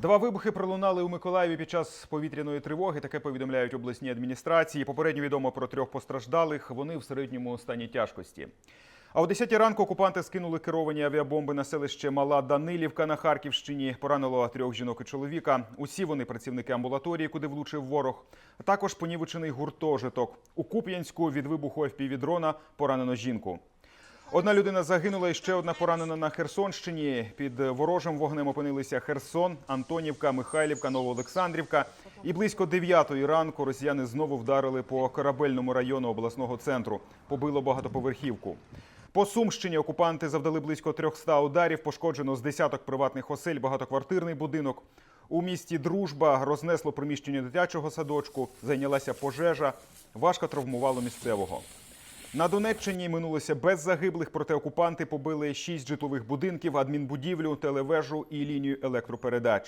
Два вибухи пролунали у Миколаєві під час повітряної тривоги. Таке повідомляють обласні адміністрації. Попередньо відомо про трьох постраждалих. Вони в середньому стані тяжкості. А о 10 ранку окупанти скинули керовані авіабомби на селище Мала Данилівка на Харківщині. Поранило трьох жінок і чоловіка. Усі вони працівники амбулаторії, куди влучив ворог. А також понівечений гуртожиток. У Куп'янську від вибуху FPV-дрона поранено жінку. Одна людина загинула і ще одна поранена на Херсонщині. Під ворожим вогнем опинилися Херсон, Антонівка, Михайлівка, Новоолександрівка. І близько 9 ранку росіяни знову вдарили по корабельному району обласного центру. Побило багатоповерхівку. По Сумщині окупанти завдали близько 300 ударів. Пошкоджено з десяток приватних осель, багатоквартирний будинок. У місті Дружба рознесло приміщення дитячого садочку, зайнялася пожежа, важко травмувало місцевого. На Донеччині минулося без загиблих, проте окупанти побили шість житлових будинків, адмінбудівлю, телевежу і лінію електропередач.